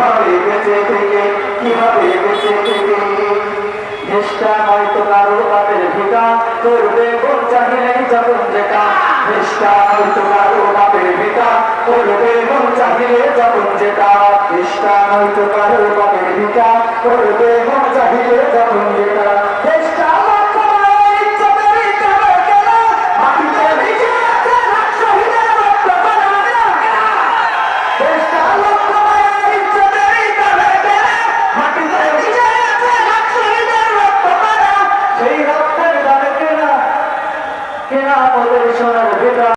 কীভাবে বেঁচে থেকে দেশটা হয়তো কারও বাপের ভিটা, করবে বোন চাহিলেই যখন যেটা। দেশটা হয়তো কারও বাপের ভিটা, করবে বোন চাহিলে যখন যেটা। দেশটা হয়তো কারও বাপের ভিটা, করবে কোন কেনা আমাদের সোনার বেটা